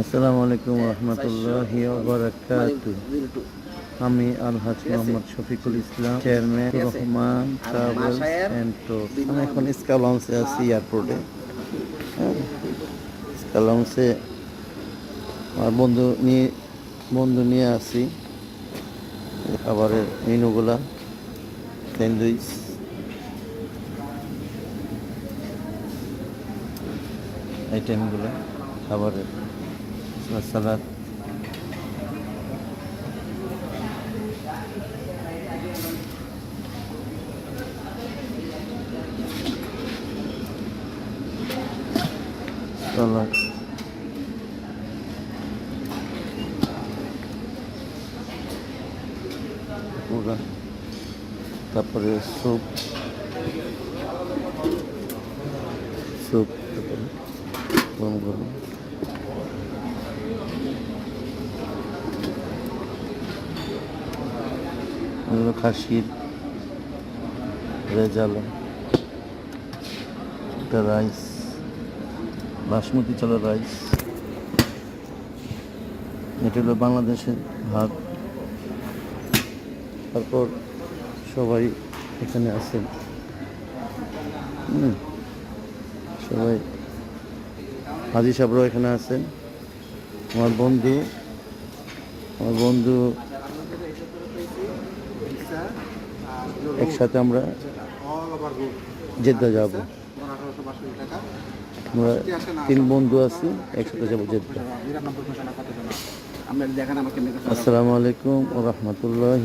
আসসালামু আলাইকুম রহমতুল্লাহি আমি আলহাজ Mohammad Shafiqul Islam, chairman Rahman travels and tours. আমি এখন স্কা লঞ্চে আছি এয়ারপোর্টে। স্কা লঞ্চে আমার বন্ধু নিয়ে বন্ধু নিয়ে আসি। খাবারের মেনুগুলা, স্যান্ডউইচ। আইটেমগুলো, খাবারের। সালাদ সালাদ পুরা তারপরে স্যুপ স্যুপ তারপরে গরম গরম হলো খাসির রেজালা একটা রাইস, বাসমতি চালের রাইস। এটা হলো বাংলাদেশের ভাত। তারপর সবাই এখানে আছেন। সবাই। হাজি সাহেবরাও এখানে আছেন। আমার বন্ধু আমার বন্ধু একসাথে আমরা জেদ্দা যাব। আমরা তিন বন্ধু আছি একসাথে যাব জেদ্দা। আসসালামু আলাইকুম রহমতুল্লাহ